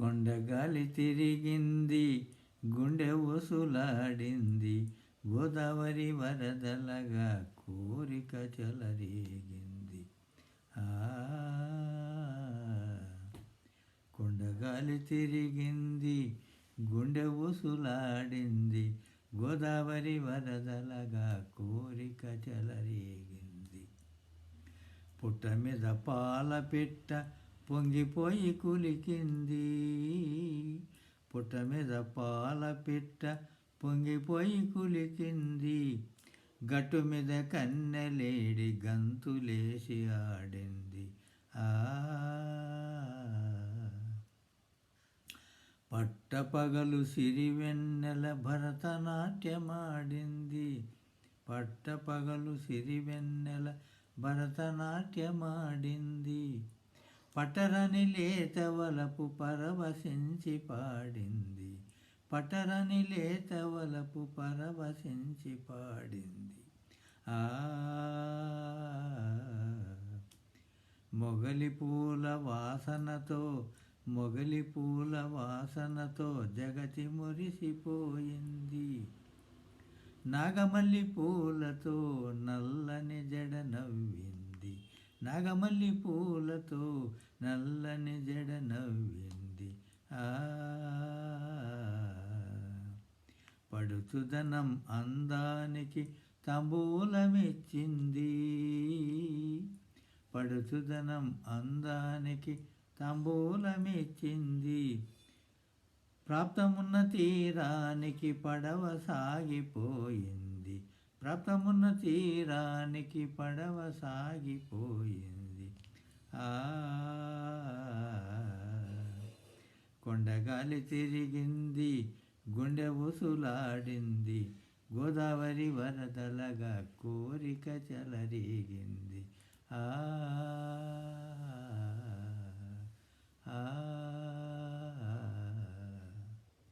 కొండగాలి తిరిగింది గుండె ఊసులాడింది గోదావరి వరదలగా కోరిక చెలరేగింది. ఆ కొండగాలి తిరిగింది గుండె ఊసులాడింది గోదావరి వరదలగా కోరిక చెలరేగింది. పుట్ట మీద పాల పెట్ట పొంగిపోయి కులికింది. పుట్ట మీద పాల పెట్ట పొంగిపోయి కులికింది. గట్టు మీద కన్నెలేడి గంతులేసి ఆడింది. ఆ పట్టపగలు సిరివెన్నెల భరతనాట్యమాడింది. పట్టపగలు సిరివెన్నెల భరతనాట్యమాడింది. పటరని లేతవలపు పరవశించి పాడింది. పటరని లేతవలపు పరవశించి పాడింది. ఆ మొగలి పూల వాసనతో మొగలి పూల వాసనతో జగతి మురిసిపోయింది. నాగమల్లి పూలతో నల్లని జడ నవ్వింది. నాగమల్లి పూలతో నల్లని జడ నవ్వింది. ఆ పడుచుదనం అందానికి తంబూలమిచ్చింది. పడుచుదనం అందానికి తంబూలమిచ్చింది. ప్రాప్తమున్న తీరానికి పడవ సాగిపోయింది. ప్రాప్తమున్న తీరానికి పడవ సాగిపోయింది. ఆ కొండగాలి తిరిగింది గుండె వసులాడింది గోదావరి వరదలగా కోరిక చెలరిగింది. ఆ